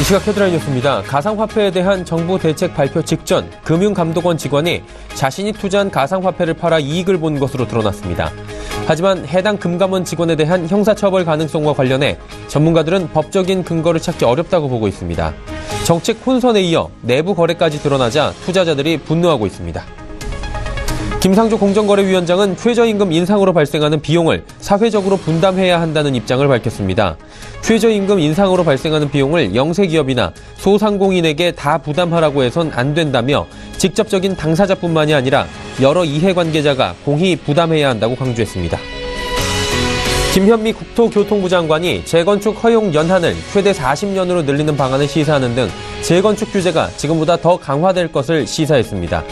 이 시각 헤드라인 뉴스입니다. 가상화폐에 대한 정부 대책 발표 직전 금융감독원 직원이 자신이 투자한 가상화폐를 팔아 이익을 본 것으로 드러났습니다. 하지만 해당 금감원 직원에 대한 형사처벌 가능성과 관련해 전문가들은 법적인 근거를 찾기 어렵다고 보고 있습니다. 정책 혼선에 이어 내부 거래까지 드러나자 투자자들이 분노하고 있습니다. 김상조 공정거래위원장은 최저임금 인상으로 발생하는 비용을 사회적으로 분담해야 한다는 입장을 밝혔습니다. 최저임금 인상으로 발생하는 비용을 영세기업이나 소상공인에게 다 부담하라고 해선 안 된다며 직접적인 당사자뿐만이 아니라 여러 이해관계자가 공히 부담해야 한다고 강조했습니다. 김현미 국토교통부 장관이 재건축 허용 연한을 최대 40년으로 늘리는 방안을 시사하는 등 재건축 규제가 지금보다 더 강화될 것을 시사했습니다.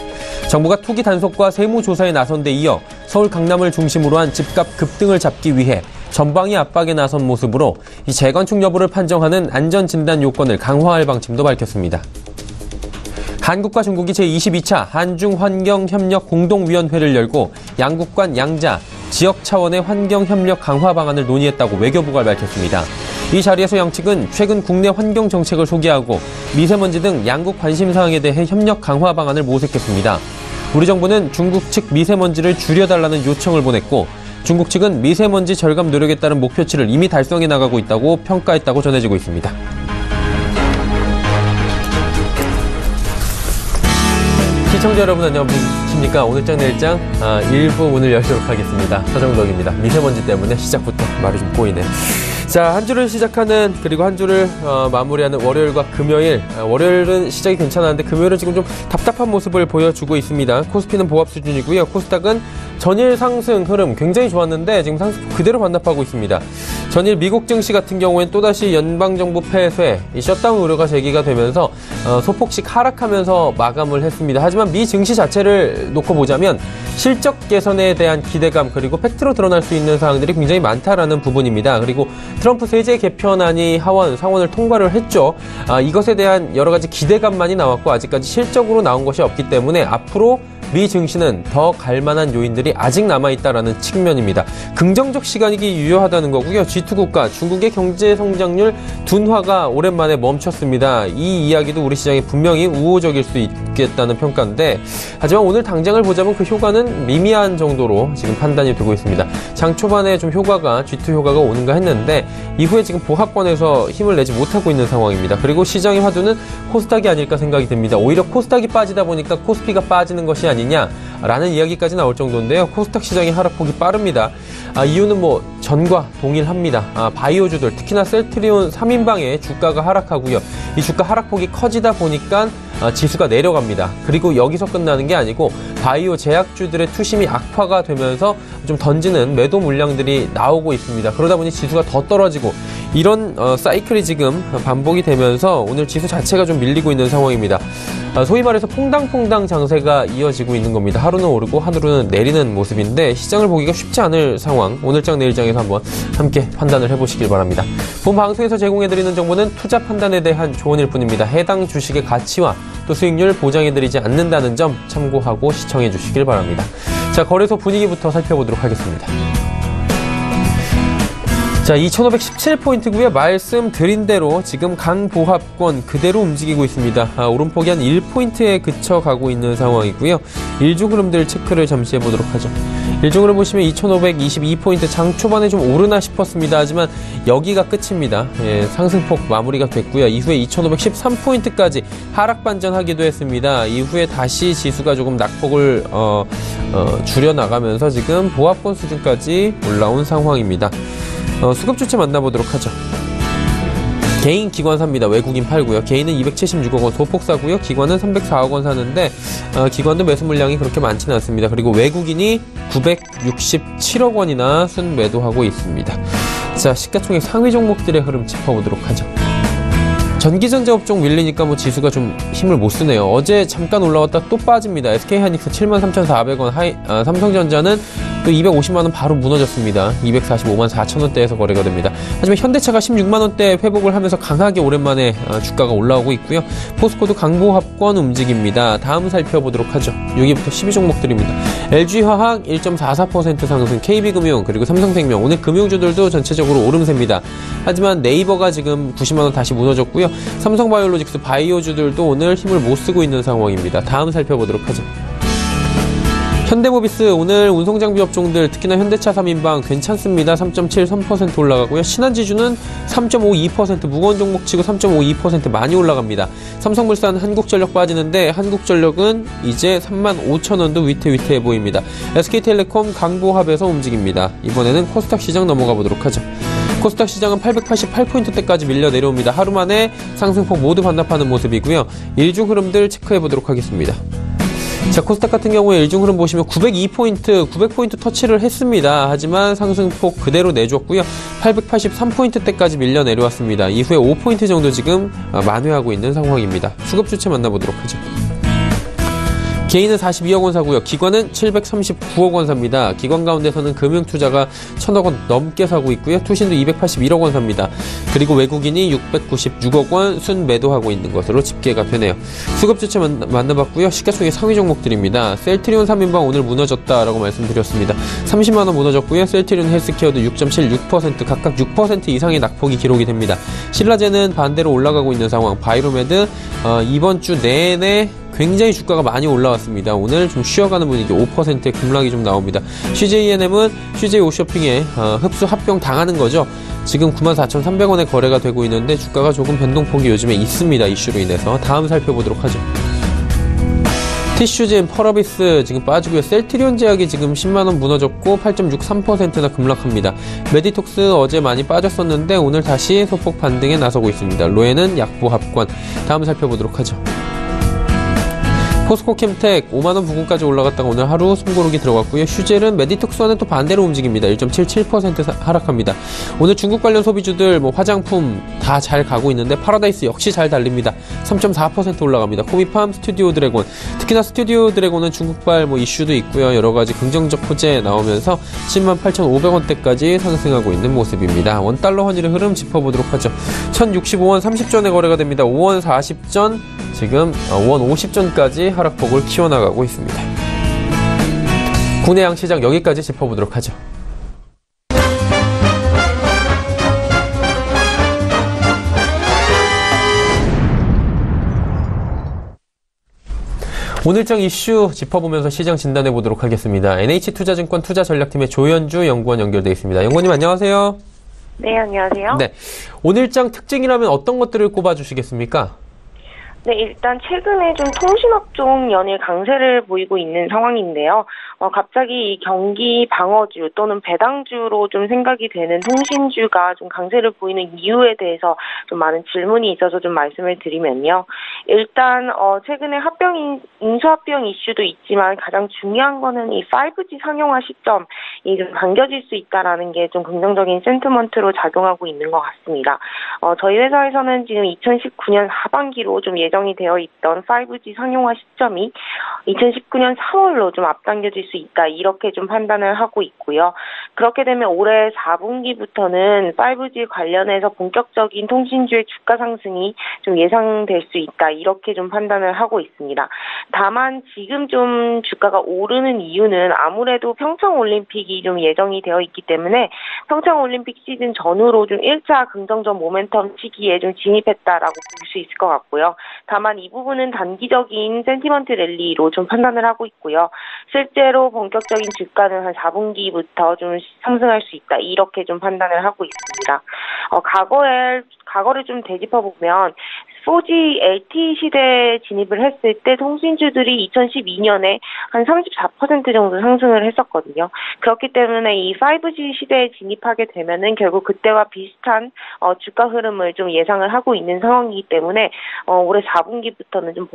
정부가 투기 단속과 세무 조사에 나선 데 이어 서울 강남을 중심으로 한 집값 급등을 잡기 위해 전방위 압박에 나선 모습으로 이 재건축 여부를 판정하는 안전 진단 요건을 강화할 방침도 밝혔습니다. 한국과 중국이 제22차 한중 환경 협력 공동위원회를 열고 양국 간 양자 지역 차원의 환경 협력 강화 방안을 논의했다고 외교부가 밝혔습니다. 이 자리에서 양측은 최근 국내 환경 정책을 소개하고 미세먼지 등 양국 관심 사항에 대해 협력 강화 방안을 모색했습니다. 우리 정부는 중국 측 미세먼지를 줄여달라는 요청을 보냈고 중국 측은 미세먼지 절감 노력에 따른 목표치를 이미 달성해 나가고 있다고 평가했다고 전해지고 있습니다. 시청자 여러분 안녕하십니까? 오늘장 내일장 아, 1부 문을 열도록 하겠습니다. 서정덕입니다. 미세먼지 때문에 시작부터 말이 좀 꼬이네 자, 한 주를 시작하는 그리고 한 주를 어, 마무리하는 월요일과 금요일. 아, 월요일은 시작이 괜찮았는데 금요일은 지금 좀 답답한 모습을 보여주고 있습니다. 코스피는 보합 수준이고요. 코스닥은 전일 상승 흐름 굉장히 좋았는데 지금 상승 그대로 반납하고 있습니다. 전일 미국 증시 같은 경우엔 또다시 연방정부 폐쇄, 셧다운 우려가 제기가 되면서 어, 소폭씩 하락하면서 마감을 했습니다. 하지만 미 증시 자체를 놓고 보자면 실적 개선에 대한 기대감 그리고 팩트로 드러날 수 있는 사항들이 굉장히 많다라는 부분입니다. 그리고 트럼프 세제 개편안이 하원 상원을 통과를 했죠. 아, 이것에 대한 여러 가지 기대감만이 나왔고 아직까지 실적으로 나온 것이 없기 때문에 앞으로 미 증시는 더 갈만한 요인들이 아직 남아있다라는 측면입니다. 긍정적 시간이기 유효하다는 거고요. G2 국가 중국의 경제 성장률 둔화가 오랜만에 멈췄습니다. 이 이야기도 우리 시장에 분명히 우호적일 수 있겠다는 평가인데 하지만 오늘 당장을 보자면 그 효과는 미미한 정도로 지금 판단이 되고 있습니다. 장 초반에 좀 효과가 G2 효과가 오는가 했는데 이후에 지금 보합권에서 힘을 내지 못하고 있는 상황입니다. 그리고 시장의 화두는 코스닥이 아닐까 생각이 듭니다. 오히려 코스닥이 빠지다 보니까 코스피가 빠지는 것이 아니라 아니냐라는 이야기까지 나올 정도인데요. 코스닥 시장의 하락폭이 빠릅니다. 아, 이유는 뭐 전과 동일합니다. 아, 바이오주들 특히나 셀트리온 3인방의 주가가 하락하고요. 이 주가 하락폭이 커지다 보니까 아, 지수가 내려갑니다. 그리고 여기서 끝나는 게 아니고 바이오 제약주들의 투심이 악화가 되면서 좀 던지는 매도 물량들이 나오고 있습니다. 그러다 보니 지수가 더 떨어지고 이런 어, 사이클이 지금 반복이 되면서 오늘 지수 자체가 좀 밀리고 있는 상황입니다. 아, 소위 말해서 퐁당퐁당 장세가 이어지고 있는 겁니다. 하루는 오르고 하루는 내리는 모습인데 시장을 보기가 쉽지 않을 상황. 오늘장 내일장에서 한번 함께 판단을 해보시길 바랍니다. 본 방송에서 제공해드리는 정보는 투자 판단에 대한 조언일 뿐입니다. 해당 주식의 가치와 또 수익률 보장해드리지 않는다는 점 참고하고 시청해 주시길 바랍니다. 자, 거래소 분위기부터 살펴보도록 하겠습니다. 자, 2517포인트고요. 말씀드린 대로 지금 강보합권 그대로 움직이고 있습니다. 아, 오름폭이 한 1포인트에 그쳐가고 있는 상황이고요. 일중 흐름들 체크를 잠시 해보도록 하죠. 일중 흐름 보시면 2522포인트 장 초반에 좀 오르나 싶었습니다. 하지만 여기가 끝입니다. 예, 상승폭 마무리가 됐고요. 이후에 2513포인트까지 하락 반전하기도 했습니다. 이후에 다시 지수가 조금 낙폭을 어, 어, 줄여나가면서 지금 보합권 수준까지 올라온 상황입니다. 어, 수급 주체 만나보도록 하죠. 개인 기관 삽니다. 외국인 팔고요. 개인은 276억 원 소폭 사고요. 기관은 304억 원 사는데 어, 기관도 매수 물량이 그렇게 많지는 않습니다. 그리고 외국인이 967억 원이나 순 매도하고 있습니다. 자, 시가총액 상위 종목들의 흐름 짚어보도록 하죠. 전기전자 업종 밀리니까 뭐 지수가 좀 힘을 못 쓰네요. 어제 잠깐 올라왔다 또 빠집니다. SK하이닉스 73,400원, 하이, 아, 삼성전자는 또 250만 원 바로 무너졌습니다. 245만 4천 원대에서 거래가 됩니다. 하지만 현대차가 16만 원대 회복을 하면서 강하게 오랜만에 어, 주가가 올라오고 있고요. 포스코도 강보합권 움직입니다. 다음 살펴보도록 하죠. 여기부터 12종목들입니다. LG화학 1.44% 상승, KB금융 그리고 삼성생명 오늘 금융주들도 전체적으로 오름세입니다. 하지만 네이버가 지금 90만 원 다시 무너졌고요. 삼성바이오로직스 바이오주들도 오늘 힘을 못 쓰고 있는 상황입니다. 다음 살펴보도록 하죠. 현대모비스 오늘 운송장비 업종들 특히나 현대차 3인방 괜찮습니다. 3.73% 올라가고요. 신한지주는 3.52% 무거운 종목 치고 3.52% 많이 올라갑니다. 삼성물산 한국전력 빠지는데 한국전력은 이제 3만 5천 원도 위태위태해 보입니다. SK텔레콤 강보합에서 움직입니다. 이번에는 코스닥 시장 넘어가 보도록 하죠. 코스닥 시장은 888포인트대까지 밀려 내려옵니다. 하루 만에 상승폭 모두 반납하는 모습이고요. 일중 흐름들 체크해 보도록 하겠습니다. 자, 코스닥 같은 경우에 일중 흐름 보시면 902포인트, 900포인트 터치를 했습니다. 하지만 상승폭 그대로 내줬고요. 883포인트대까지 밀려 내려왔습니다. 이후에 5포인트 정도 지금 만회하고 있는 상황입니다. 수급 주체 만나보도록 하죠. 개인은 42억 원 사고요. 기관은 739억 원 삽니다. 기관 가운데서는 금융투자가 1000억 원 넘게 사고 있고요. 투신도 281억 원 삽니다. 그리고 외국인이 696억 원 순 매도하고 있는 것으로 집계가 되네요. 수급 주체 만나봤고요. 시가총액 상위 종목들입니다. 셀트리온 3인방 오늘 무너졌다라고 말씀드렸습니다. 30만 원 무너졌고요. 셀트리온 헬스케어도 6.76% 각각 6% 이상의 낙폭이 기록이 됩니다. 신라제는 반대로 올라가고 있는 상황. 바이로메드 어, 이번 주 내내 굉장히 주가가 많이 올라왔습니다. 오늘 좀 쉬어가는 분위기 5%의 급락이 좀 나옵니다. CJENM은 CJ 오쇼핑에 어, 흡수 합병 당하는 거죠. 지금 94,300원에 거래가 되고 있는데 주가가 조금 변동폭이 요즘에 있습니다. 이슈로 인해서 다음 살펴보도록 하죠. 티슈진, 펄어비스 지금 빠지고요. 셀트리온 제약이 지금 10만원 무너졌고 8.63%나 급락합니다. 메디톡스 어제 많이 빠졌었는데 오늘 다시 소폭 반등에 나서고 있습니다. 로에는 약보 합권. 다음 살펴보도록 하죠. 포스코 캠텍 5만원 부근까지 올라갔다가 오늘 하루 숨고르기 들어갔고요. 휴젤은 메디톡스와는 또 반대로 움직입니다. 1.77% 하락합니다. 오늘 중국 관련 소비주들 뭐 화장품 다 잘 가고 있는데 파라다이스 역시 잘 달립니다. 3.4% 올라갑니다. 코미팜, 스튜디오 드래곤 특히나 스튜디오 드래곤은 중국발 뭐 이슈도 있고요. 여러 가지 긍정적 호재 나오면서 10만 8,500원대까지 상승하고 있는 모습입니다. 원달러 환율의 흐름 짚어보도록 하죠. 1,065원 30전에 거래가 됩니다. 5원 40전 지금 5원 50전까지 하락폭을 키워나가고 있습니다. 국내 양시장 여기까지 짚어보도록 하죠. 오늘장 이슈 짚어보면서 시장 진단해 보도록 하겠습니다. NH투자증권 투자전략팀의 조현주 연구원 연결돼 있습니다. 연구원님 안녕하세요. 네, 안녕하세요. 네. 오늘장 특징이라면 어떤 것들을 꼽아 주시겠습니까? 네, 일단 최근에 좀 통신업 종 연일 강세를 보이고 있는 상황인데요. 어, 갑자기 이 경기 방어주 또는 배당주로 좀 생각이 되는 통신주가 좀 강세를 보이는 이유에 대해서 좀 많은 질문이 있어서 좀 말씀을 드리면요. 일단 어, 최근에 합병 인수합병 이슈도 있지만 가장 중요한 거는 이 5G 상용화 시점이 좀 당겨질 수 있다라는 게 좀 긍정적인 센티먼트로 작용하고 있는 것 같습니다. 어, 저희 회사에서는 지금 2019년 하반기로 좀 예정이 되어 있던 5G 상용화 시점이 2019년 4월로 좀 앞당겨질 수 있다 이렇게 좀 판단을 하고 있고요. 그렇게 되면 올해 4분기부터는 5G 관련해서 본격적인 통신주의 주가 상승이 좀 예상될 수 있다 이렇게 좀 판단을 하고 있습니다. 다만 지금 좀 주가가 오르는 이유는 아무래도 평창 올림픽이 좀 예정이 되어 있기 때문에 평창 올림픽 시즌 전후로 좀 1차 긍정적 모멘텀 시기에 좀 진입했다라고 볼 수 있을 것 같고요. 다만 이 부분은 단기적인 센티먼트 랠리로 좀 판단을 하고 있고요. 실제로 본격적인 주가는 한 4분기부터 좀 상승할 수 있다 이렇게 좀 판단을 하고 있습니다. 어, 과거에 과거를 좀 되짚어 보면 4G LTE 시대에 진입을 했을 때 통신주들이 2012년에 한 34% 정도 상승을 했었거든요. 그렇기 때문에 이 5G 시대에 진입하게 되면은 결국 그때와 비슷한 어, 주가 흐름을 좀 예상을 하고 있는 상황이기 때문에 어, 올해 4분기부터는 좀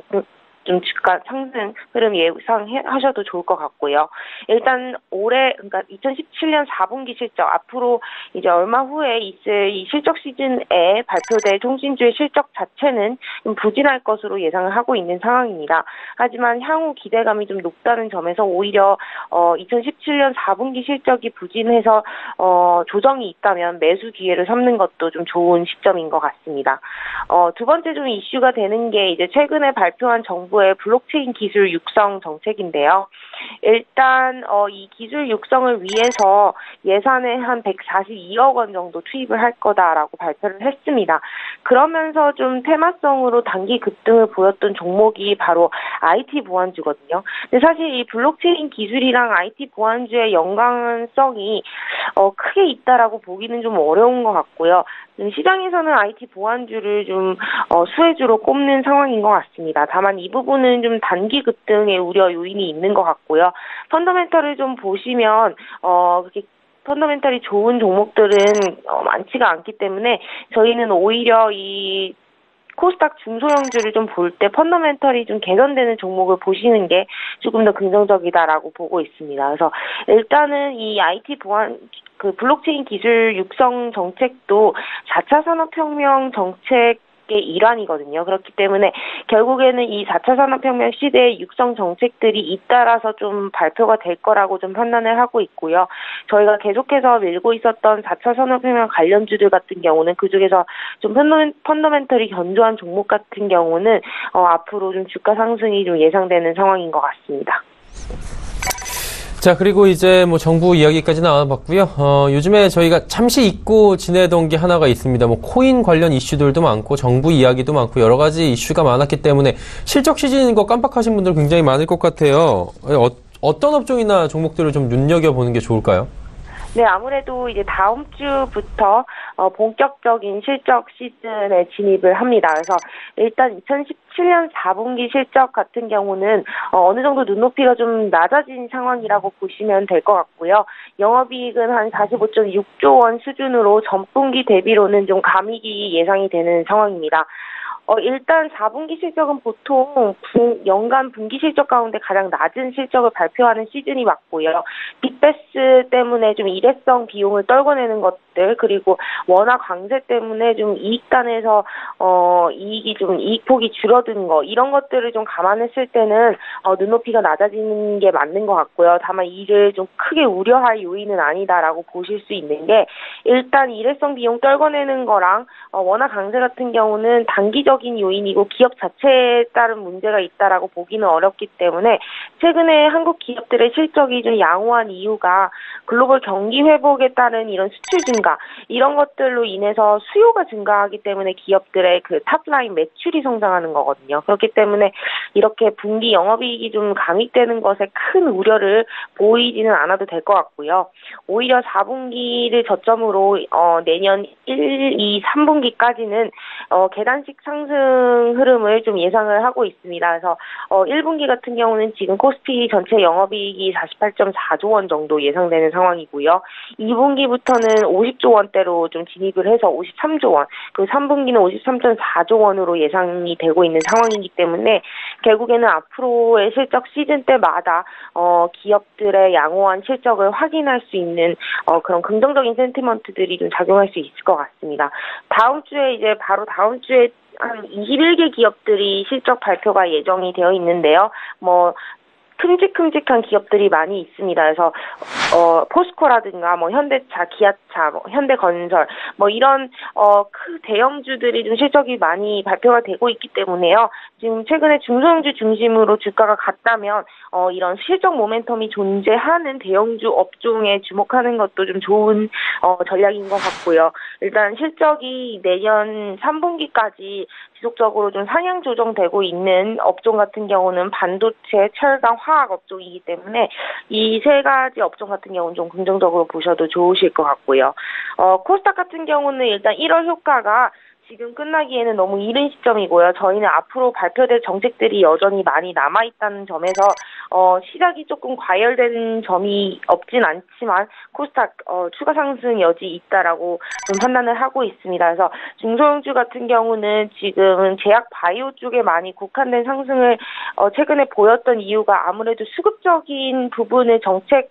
좀 주가 상승 흐름 예상하셔도 좋을 것 같고요. 일단 올해 그러니까 2017년 4분기 실적 앞으로 이제 얼마 후에 있을 이 실적 시즌에 발표될 통신주의 실적 자체는 좀 부진할 것으로 예상을 하고 있는 상황입니다. 하지만 향후 기대감이 좀 높다는 점에서 오히려 어 2017년 4분기 실적이 부진해서 어 조정이 있다면 매수 기회를 삼는 것도 좀 좋은 시점인 것 같습니다. 어 두 번째 좀 이슈가 되는 게 이제 최근에 발표한 정부 의 블록체인 기술 육성 정책인데요. 일단 어, 이 기술 육성을 위해서 예산에 한 142억 원 정도 투입을 할 거다라고 발표를 했습니다. 그러면서 좀 테마성으로 단기 급등을 보였던 종목이 바로 IT 보안주거든요. 근데 사실 이 블록체인 기술이랑 IT 보안주의 연관성이 어, 크게 있다라고 보기는 좀 어려운 것 같고요. 시장에서는 IT 보안주를 좀 어, 수혜주로 꼽는 상황인 것 같습니다. 다만 이 부분 은 좀 단기 급등의 우려 요인이 있는 것 같고요. 펀더멘털을 좀 보시면 어 그렇게 펀더멘털이 좋은 종목들은 어, 많지가 않기 때문에 저희는 오히려 이 코스닥 중소형주를 좀 볼 때 펀더멘털이 좀 개선되는 종목을 보시는 게 조금 더 긍정적이다라고 보고 있습니다. 그래서 일단은 이 IT 보안 그 블록체인 기술 육성 정책도 4차 산업혁명 정책 의 일환이거든요. 그렇기 때문에 결국에는 이 4차 산업혁명 시대의 육성 정책들이 잇따라서 좀 발표가 될 거라고 좀 판단을 하고 있고요. 저희가 계속해서 밀고 있었던 4차 산업혁명 관련주들 같은 경우는 그 중에서 좀 펀더멘털이 견조한 종목 같은 경우는 어, 앞으로 좀 주가 상승이 좀 예상되는 상황인 것 같습니다. 자, 그리고 이제 뭐 정부 이야기까지 나와봤고요. 어, 요즘에 저희가 잠시 잊고 지내던 게 하나가 있습니다. 뭐 코인 관련 이슈들도 많고 정부 이야기도 많고 여러 가지 이슈가 많았기 때문에 실적 시즌인 거 깜빡하신 분들 굉장히 많을 것 같아요. 어, 어떤 업종이나 종목들을 좀 눈여겨보는 게 좋을까요? 네, 아무래도 이제 다음 주부터 어, 본격적인 실적 시즌에 진입을 합니다. 그래서 일단 2017년 4분기 실적 같은 경우는 어, 느 정도 눈높이가 좀 낮아진 상황이라고 보시면 될 것 같고요. 영업이익은 한 45.6조 원 수준으로 전분기 대비로는 좀 감익이 예상이 되는 상황입니다. 어, 일단 4분기 실적은 보통 분, 연간 분기 실적 가운데 가장 낮은 실적을 발표하는 시즌이 맞고요. 빅베스 때문에 좀 일회성 비용을 떨궈내는 것들 그리고 원화 강세 때문에 좀 이익단에서 어, 이익이 좀 이익폭이 줄어든 거 이런 것들을 좀 감안했을 때는 어, 눈높이가 낮아지는 게 맞는 것 같고요. 다만 이를 좀 크게 우려할 요인은 아니다라고 보실 수 있는 게 일단 일회성 비용 떨궈내는 거랑 어, 원화 강세 같은 경우는 단기적 경제적인 요인이고 기업 자체에 따른 문제가 있다라고 보기는 어렵기 때문에 최근에 한국 기업들의 실적이 좀 양호한 이유가 글로벌 경기 회복에 따른 이런 수출 증가 이런 것들로 인해서 수요가 증가하기 때문에 기업들의 그 탑라인 매출이 성장하는 거거든요. 그렇기 때문에 이렇게 분기 영업이익이 좀 감익되는 것에 큰 우려를 보이지는 않아도 될 것 같고요. 오히려 4분기를 저점으로 어, 내년 1, 2, 3분기까지는 어, 계단식 상 상승 흐름을 좀 예상을 하고 있습니다. 그래서 어 1분기 같은 경우는 지금 코스피 전체 영업이익이 48.4조 원 정도 예상되는 상황이고요. 2분기부터는 50조 원대로 좀 진입을 해서 53조 원, 그 3분기는 53.4조 원으로 예상이 되고 있는 상황이기 때문에 결국에는 앞으로의 실적 시즌 때마다 어 기업들의 양호한 실적을 확인할 수 있는 어 그런 긍정적인 센티먼트들이 좀 작용할 수 있을 것 같습니다. 다음 주에 이제 바로 다음 주에 한 21개 기업들이 실적 발표가 예정이 되어 있는데요. 뭐 큼직큼직한 기업들이 많이 있습니다. 그래서 어 포스코라든가 뭐 현대차, 기아차, 뭐 현대건설 뭐 이런 어크 대형주들이 좀 실적이 많이 발표가 되고 있기 때문에요. 지금 최근에 중소형주 중심으로 주가가 갔다면 어 이런 실적 모멘텀이 존재하는 대형주 업종에 주목하는 것도 좀 좋은 어 전략인 것 같고요. 일단 실적이 내년 3분기까지 지속적으로 좀 상향 조정되고 있는 업종 같은 경우는 반도체, 철강, 화학 업종이기 때문에 이 세 가지 업종 같은 경우는 좀 긍정적으로 보셔도 좋으실 것 같고요. 어, 코스닥 같은 경우는 일단 1월 효과가 지금 끝나기에는 너무 이른 시점이고요. 저희는 앞으로 발표될 정책들이 여전히 많이 남아있다는 점에서 어, 시작이 조금 과열되는 점이 없진 않지만 코스닥 어, 추가 상승 여지 있다라고 좀 판단을 하고 있습니다. 그래서 중소형주 같은 경우는 지금 제약 바이오 쪽에 많이 국한된 상승을 어, 최근에 보였던 이유가 아무래도 수급적인 부분의 정책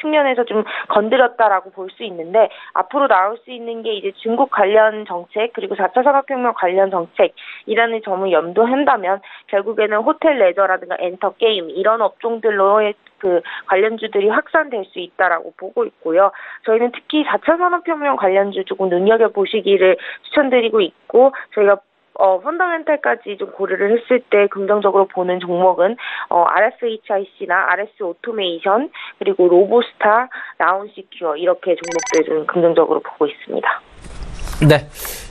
측면에서 좀 건드렸다라고 볼 수 있는데 앞으로 나올 수 있는 게 이제 중국 관련 정책 그리고 4차 산업혁명 관련 정책이라는 점을 염두한다면 결국에는 호텔 레저라든가 엔터 게임 이런 업종들로의 그 관련주들이 확산될 수 있다라고 보고 있고요. 저희는 특히 4차 산업혁명 관련주 조금 눈여겨 보시기를 추천드리고 있고 저희가 어, 펀더멘탈까지 좀 고려를 했을 때 긍정적으로 보는 종목은 어, RSHIC나 RS 오토메이션 그리고 로보스타, 라운시큐어 이렇게 종목들 좀 긍정적으로 보고 있습니다. 네.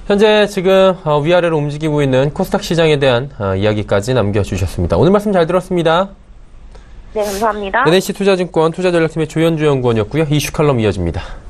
현재 지금 어, 위아래로 움직이고 있는 코스닥 시장에 대한 어, 이야기까지 남겨주셨습니다. 오늘 말씀 잘 들었습니다. 네, 감사합니다. NHC 투자증권 투자전략팀의 조현주 연구원이었고요. 이슈 칼럼 이어집니다.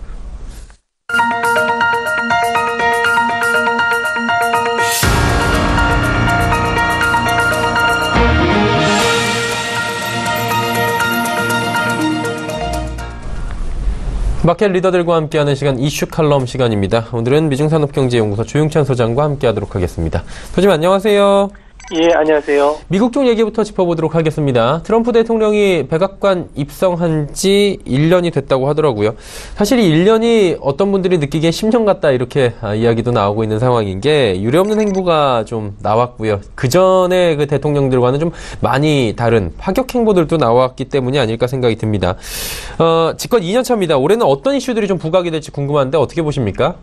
마켓 리더들과 함께하는 시간 이슈 칼럼 시간입니다. 오늘은 미중산업경제연구소 조용찬 소장과 함께하도록 하겠습니다. 소장님 안녕하세요. 예, 안녕하세요. 미국 쪽 얘기부터 짚어보도록 하겠습니다. 트럼프 대통령이 백악관 입성한 지 1년이 됐다고 하더라고요. 사실 이 1년이 어떤 분들이 느끼기에 10년 같다 이렇게 아, 이야기도 나오고 있는 상황인 게 유례없는 행보가 좀 나왔고요. 그 전에 그 대통령들과는 좀 많이 다른 파격 행보들도 나왔기 때문이 아닐까 생각이 듭니다. 어, 집권 2년 차입니다. 올해는 어떤 이슈들이 좀 부각이 될지 궁금한데 어떻게 보십니까?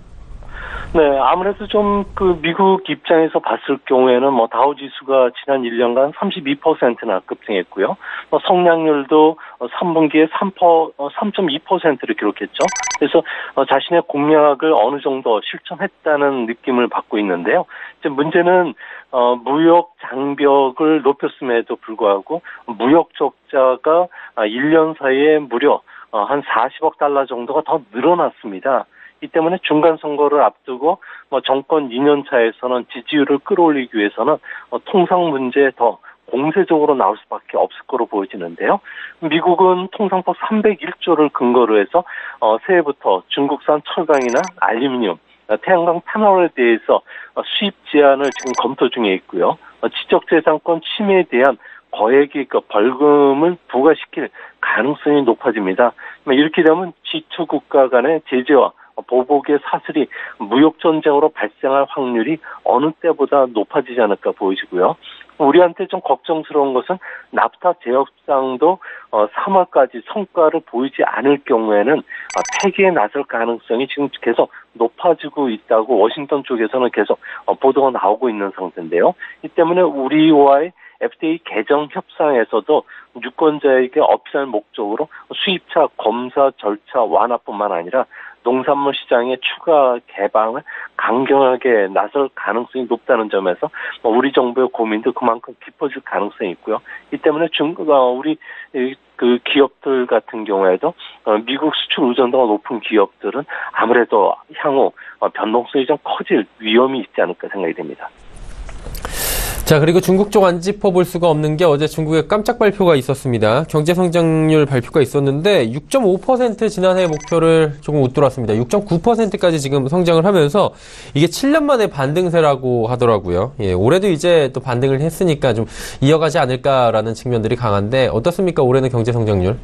네, 아무래도 좀 그 미국 입장에서 봤을 경우에는 뭐 다우 지수가 지난 1년간 32%나 급등했고요. 뭐 성장률도 3분기에 3%, 3.2%를 기록했죠. 그래서 어, 자신의 공약을 어느 정도 실천했다는 느낌을 받고 있는데요. 이제 문제는 어, 무역 장벽을 높였음에도 불구하고 무역 적자가 1년 사이에 무려 어, 한 40억 달러 정도가 더 늘어났습니다. 이 때문에 중간 선거를 앞두고 뭐 정권 2년 차에서는 지지율을 끌어올리기 위해서는 어, 통상 문제에 더 공세적으로 나올 수밖에 없을 거로 보여지는데요. 미국은 통상법 301조를 근거로 해서 어, 새해부터 중국산 철강이나 알루미늄, 어, 태양광 패널에 대해서 어, 수입 제한을 지금 검토 중에 있고요. 어, 지적재산권 침해에 대한 거액의 그 벌금을 부과시킬 가능성이 높아집니다. 이렇게 되면 G2 국가 간의 제재와 보복의 사슬이 무역 전쟁으로 발생할 확률이 어느 때보다 높아지지 않을까 보이시고요. 우리한테 좀 걱정스러운 것은 납타 제협상도 3월까지 어, 성과를 보이지 않을 경우에는 어, 폐기에 나설 가능성이 지금 계속 높아지고 있다고 워싱턴 쪽에서는 계속 어, 보도가 나오고 있는 상태인데요. 이 때문에 우리와의 FDA 개정 협상에서도 유권자에게 어필할 목적으로 수입차 검사 절차 완화뿐만 아니라 농산물 시장의 추가 개방을 강경하게 나설 가능성이 높다는 점에서 뭐 우리 정부의 고민도 그만큼 깊어질 가능성이 있고요. 이 때문에 중 어, 우리 그 기업들 같은 경우에도 어, 미국 수출 의존도가 높은 기업들은 아무래도 향후 어, 변동성이 좀 커질 위험이 있지 않을까 생각이 됩니다. 자, 그리고 중국 쪽 안 짚어볼 수가 없는 게 어제 중국의 깜짝 발표가 있었습니다. 경제 성장률 발표가 있었는데 6.5% 지난해 목표를 조금 웃돌았습니다. 6.9%까지 지금 성장을 하면서 이게 7년 만에 반등세라고 하더라고요. 예, 올해도 이제 또 반등을 했으니까 좀 이어가지 않을까라는 측면들이 강한데 어떻습니까? 올해는 경제 성장률?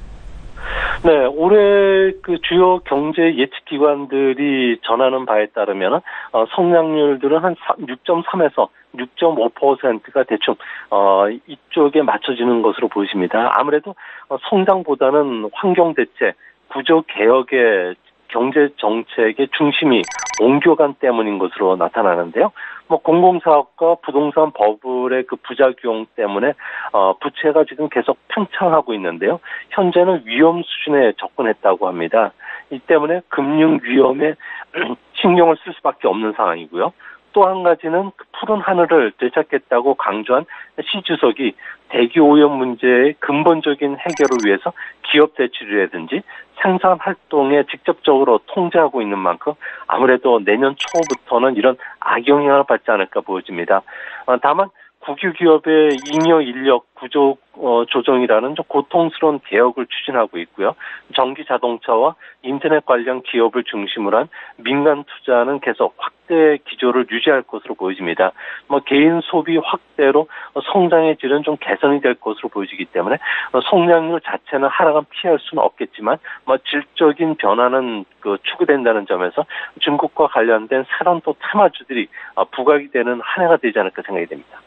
네, 올해 그 주요 경제 예측 기관들이 전하는 바에 따르면 어, 성장률들은 한 6.3에서 6.5%가 대충 어 이쪽에 맞춰지는 것으로 보입니다. 아무래도 어, 성장보다는 환경 대책, 구조 개혁의 경제 정책의 중심이 옮겨간 때문인 것으로 나타나는데요. 뭐 공공사업과 부동산 버블의 그 부작용 때문에 어 부채가 지금 계속 팽창하고 있는데요. 현재는 위험 수준에 접근했다고 합니다. 이 때문에 금융 위험에 신경을 쓸 수밖에 없는 상황이고요. 또 한 가지는 그 푸른 하늘을 되찾겠다고 강조한 시 주석이 대기 오염 문제의 근본적인 해결을 위해서 기업 대출이라든지 생산 활동에 직접적으로 통제하고 있는 만큼 아무래도 내년 초부터는 이런 악영향을 받지 않을까 보여집니다. 어, 다만 국유 기업의 잉여 인력 구조 어, 조정이라는 좀 고통스러운 개혁을 추진하고 있고요. 전기 자동차와 인터넷 관련 기업을 중심으로 한 민간 투자는 계속 확대 기조를 유지할 것으로 보여집니다. 뭐 개인 소비 확대로 성장의 질은 좀 개선이 될 것으로 보여지기 때문에 성장률 자체는 하락은 피할 수는 없겠지만 뭐 질적인 변화는 그 추구된다는 점에서 중국과 관련된 새로운 또 테마주들이 어, 부각이 되는 한 해가 되지 않을까 생각이 됩니다.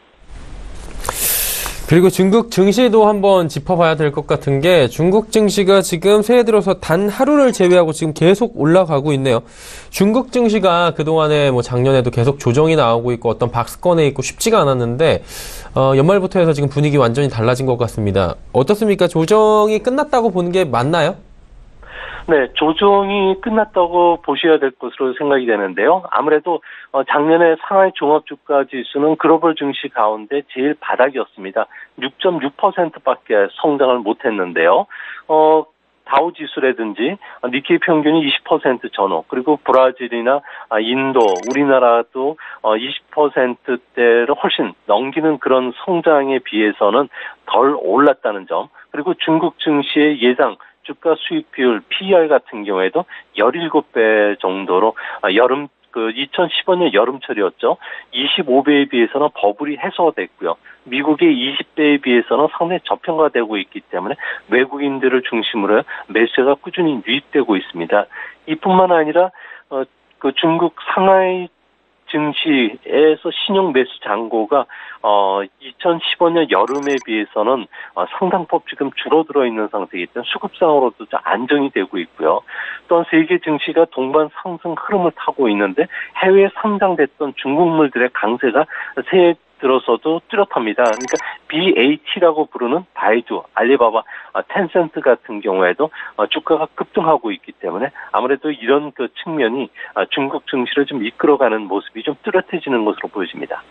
그리고 중국 증시도 한번 짚어봐야 될 것 같은 게 중국 증시가 지금 새해 들어서 단 하루를 제외하고 지금 계속 올라가고 있네요. 중국 증시가 그동안에 뭐 작년에도 계속 조정이 나오고 있고 어떤 박스권에 있고 쉽지가 않았는데 어, 연말부터 해서 지금 분위기 완전히 달라진 것 같습니다. 어떻습니까? 조정이 끝났다고 보는 게 맞나요? 네, 조정이 끝났다고 보셔야 될 것으로 생각이 되는데요. 아무래도 어, 작년에 상하이 종합주가 지수는 글로벌 증시 가운데 제일 바닥이었습니다. 6.6%밖에 성장을 못했는데요. 어, 다우 지수라든지 니케이 평균이 20% 전후 그리고 브라질이나 아, 인도 우리나라도 20%대를 어, 훨씬 넘기는 그런 성장에 비해서는 덜 올랐다는 점 그리고 중국 증시의 예상 주가 수익 비율 PER 같은 경우에도 17배 정도로 아, 여름 그 2015년 여름철이었죠. 25배에 비해서는 버블이 해소됐고요. 미국의 20배에 비해서는 상당히 저평가되고 있기 때문에 외국인들을 중심으로 매수가 꾸준히 유입되고 있습니다. 이뿐만 아니라 어, 그 중국 상하이 증시에서 신용 매수 잔고가 어 2015년 여름에 비해서는 어, 상당폭 지금 줄어들어 있는 상태이기 때문에 수급상으로도 좀 안정이 되고 있고요. 또한 세계 증시가 동반 상승 흐름을 타고 있는데 해외에 상장됐던 중국물들의 강세가 새 들어서도 뚜렷합니다. 그러니까 BAT라고 부르는 바이두, 알리바바, 아, 텐센트 같은 경우에도 어, 주가가 급등하고 있기 때문에 아무래도 이런 그 측면이 아, 중국 증시를 좀 이끌어가는 모습이 좀 뚜렷해지는 것으로 보여집니다.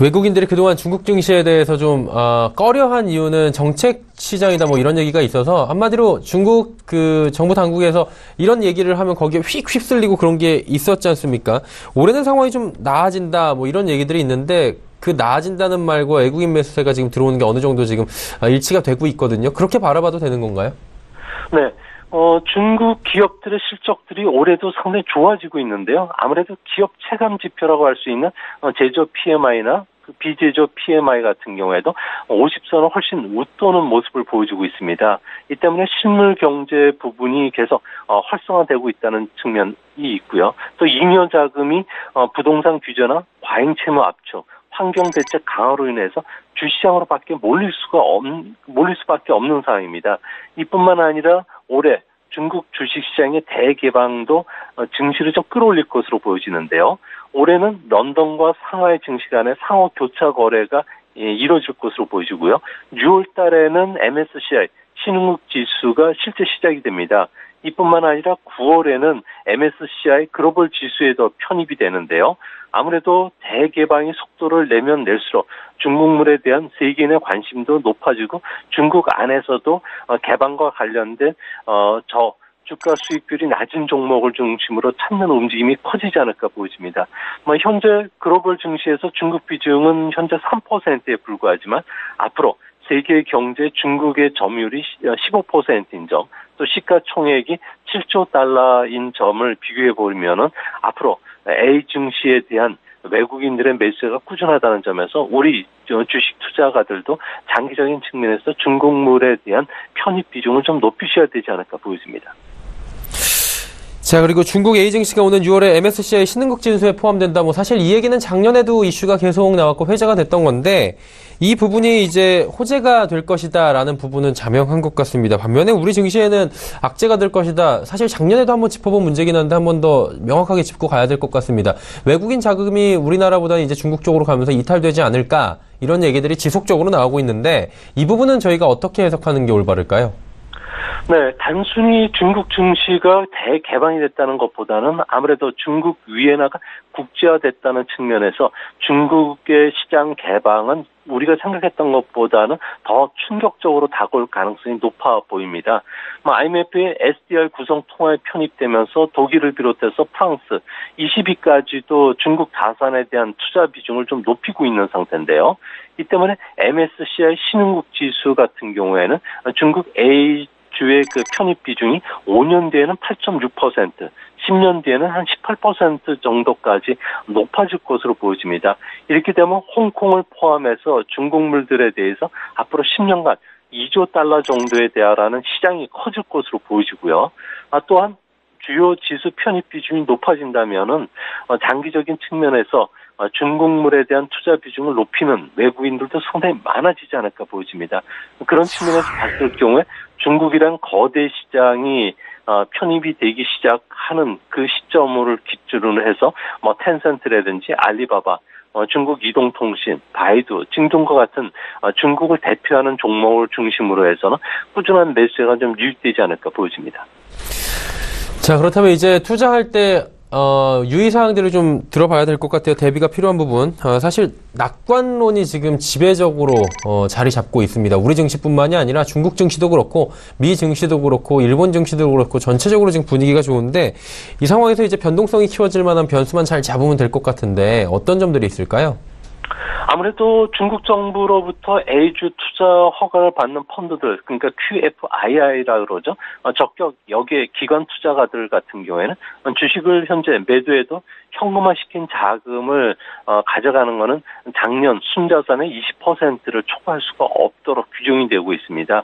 외국인들이 그동안 중국 증시에 대해서 좀 어, 꺼려한 이유는 정책 시장이다 뭐 이런 얘기가 있어서 한마디로 중국 그 정부 당국에서 이런 얘기를 하면 거기에 휙 휩쓸리고 그런 게 있었지 않습니까? 올해는 상황이 좀 나아진다 뭐 이런 얘기들이 있는데 그 나아진다는 말과 외국인 매수세가 지금 들어오는 게 어느 정도 지금 아, 일치가 되고 있거든요. 그렇게 바라봐도 되는 건가요? 네. 어, 중국 기업들의 실적들이 올해도 상당히 좋아지고 있는데요. 아무래도 기업 체감 지표라고 할 수 있는 어, 제조업 PMI나 그 비제조업 PMI 같은 경우에도 50선은 훨씬 웃도는 모습을 보여주고 있습니다. 이 때문에 실물 경제 부분이 계속 어, 활성화되고 있다는 측면이 있고요. 또 잉여 자금이 어, 부동산 규제나 과잉 채무 압축, 환경 대책 강화로 인해서 주시장으로 밖에 몰릴 수가 없, 몰릴 수밖에 없는 상황입니다. 이뿐만 아니라 올해 중국 주식시장의 대개방도 어, 증시를 좀 끌어올릴 것으로 보여지는데요. 올해는 런던과 상하이 증시 간의 상호 교차 거래가 예, 이루어질 것으로 보여지고요. 6월 달에는 MSCI 신흥국 지수가 실제 시작이 됩니다. 이뿐만 아니라 9월에는 MSCI 글로벌 지수에도 편입이 되는데요. 아무래도 대개방의 속도를 내면 낼수록 중국물에 대한 세계인의 관심도 높아지고 중국 안에서도 어, 개방과 관련된 어저 주가 수익률이 낮은 종목을 중심으로 찾는 움직임이 커지지 않을까 보여집니다. 뭐 현재 글로벌 증시에서 중국 비중은 현재 3%에 불과하지만 앞으로 세계 경제 중국의 점유율이 15%인 점, 또 시가총액이 7조 달러인 점을 비교해 보면은 앞으로 A 증시에 대한 외국인들의 매수가 꾸준하다는 점에서 우리 주식 투자가들도 장기적인 측면에서 중국물에 대한 편입 비중을 좀 높이셔야 되지 않을까 보여집니다. 자, 그리고 중국 에이징시가 오는 6월에 MSCI 신흥국 진수에 포함된다. 뭐 사실 이 얘기는 작년에도 이슈가 계속 나왔고 회자가 됐던 건데 이 부분이 이제 호재가 될 것이다라는 부분은 자명한 것 같습니다. 반면에 우리 증시에는 악재가 될 것이다. 사실 작년에도 한번 짚어본 문제긴 한데 한 번 더 명확하게 짚고 가야 될 것 같습니다. 외국인 자금이 우리나라보다 이제 중국 쪽으로 가면서 이탈되지 않을까 이런 얘기들이 지속적으로 나오고 있는데 이 부분은 저희가 어떻게 해석하는 게 올바를까요? 네, 단순히 중국 증시가 대개방이 됐다는 것보다는 아무래도 중국 위엔화가 국제화됐다는 측면에서 중국의 시장 개방은 우리가 생각했던 것보다는 더 충격적으로 다가올 가능성이 높아 보입니다. IMF의 SDR 구성 통화에 편입되면서 독일을 비롯해서 프랑스, 20위까지도 중국 자산에 대한 투자 비중을 좀 높이고 있는 상태인데요. 이 때문에 MSCI 신흥국 지수 같은 경우에는 중국 A 주의 그 편입 비중이 5년 뒤에는 8.6%, 10년 뒤에는 한 18% 정도까지 높아질 것으로 보여집니다. 이렇게 되면 홍콩을 포함해서 중국물들에 대해서 앞으로 10년간 2조 달러 정도에 대하라는 시장이 커질 것으로 보여지고요. 아, 또한 주요 지수 편입 비중이 높아진다면은 어, 장기적인 측면에서 어, 중국물에 대한 투자 비중을 높이는 외국인들도 상당히 많아지지 않을까 보여집니다. 그런 측면에서 봤을 경우에 중국이란 거대 시장이 어, 편입이 되기 시작하는 그 시점을 기준으로 해서 뭐 텐센트라든지 알리바바 어, 중국 이동통신, 바이두, 징동과 같은 어, 중국을 대표하는 종목을 중심으로 해서는 꾸준한 매수가 좀 유입되지 않을까 보여집니다. 자, 그렇다면 이제 투자할 때 어, 유의사항들을 좀 들어봐야 될 것 같아요. 대비가 필요한 부분. 어, 사실 낙관론이 지금 지배적으로 어, 자리 잡고 있습니다. 우리 증시뿐만이 아니라 중국 증시도 그렇고 미 증시도 그렇고 일본 증시도 그렇고 전체적으로 지금 분위기가 좋은데 이 상황에서 이제 변동성이 키워질 만한 변수만 잘 잡으면 될 것 같은데 어떤 점들이 있을까요? 아무래도 중국 정부로부터 A주 투자 허가를 받는 펀드들, 그러니까 QFII라 그러죠. 어, 적격 여기에 기관 투자가들 같은 경우에는 주식을 현재 매도해도 현금화시킨 자금을 어, 가져가는 것은 작년 순자산의 20%를 초과할 수가 없도록 규정이 되고 있습니다.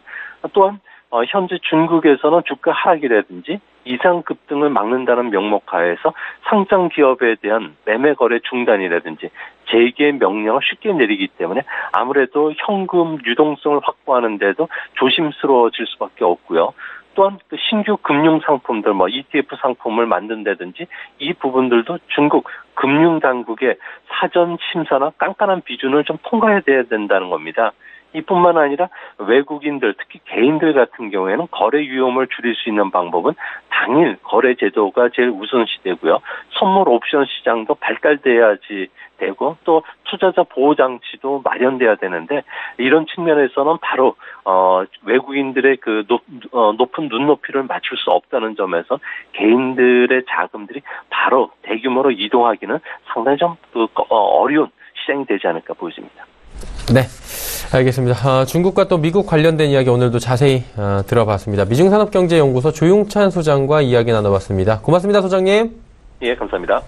또한 어, 현재 중국에서는 주가 하락이라든지 이상 급등을 막는다는 명목 하에서 상장 기업에 대한 매매 거래 중단이라든지 재개 명령을 쉽게 내리기 때문에 아무래도 현금 유동성을 확보하는데도 조심스러워질 수밖에 없고요. 또한 그 신규 금융 상품들 뭐 ETF 상품을 만든다든지 이 부분들도 중국 금융 당국의 사전 심사나 깐깐한 비준을 좀 통과해야 된다는 겁니다. 이뿐만 아니라 외국인들 특히 개인들 같은 경우에는 거래 위험을 줄일 수 있는 방법은 당일 거래 제도가 제일 우선시되고요. 선물 옵션 시장도 발달돼야지 되고 또 투자자 보호 장치도 마련돼야 되는데 이런 측면에서는 바로 어 외국인들의 그 높, 어, 높은 눈높이를 맞출 수 없다는 점에서 개인들의 자금들이 바로 대규모로 이동하기는 상당히 좀 그 어, 어려운 시장이 되지 않을까 보여집니다. 네. 알겠습니다. 아, 중국과 또 미국 관련된 이야기 오늘도 자세히 아, 들어봤습니다. 미중산업경제연구소 조용찬 소장과 이야기 나눠봤습니다. 고맙습니다, 소장님. 예, 감사합니다.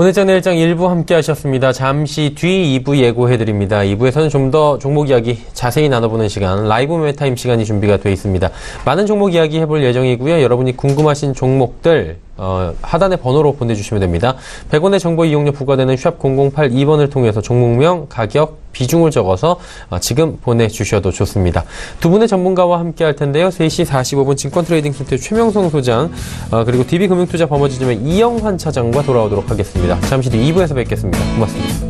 오늘 장 내일장 1부 함께 하셨습니다. 잠시 뒤 2부 예고해드립니다. 2부에서는 좀 더 종목 이야기 자세히 나눠보는 시간, 라이브 메타임 시간이 준비가 되어 있습니다. 많은 종목 이야기 해볼 예정이고요. 여러분이 궁금하신 종목들, 어, 하단의 번호로 보내주시면 됩니다. 100원의 정보 이용료 부과되는 샵 0082번을 통해서 종목명, 가격, 비중을 적어서 어, 지금 보내주셔도 좋습니다. 두 분의 전문가와 함께 할 텐데요. 3시 45분 증권트레이딩 센터 최명성 소장, 어, 그리고 DB금융투자 범어지점의 이영환 차장과 돌아오도록 하겠습니다. 잠시 뒤 2부에서 뵙겠습니다. 고맙습니다.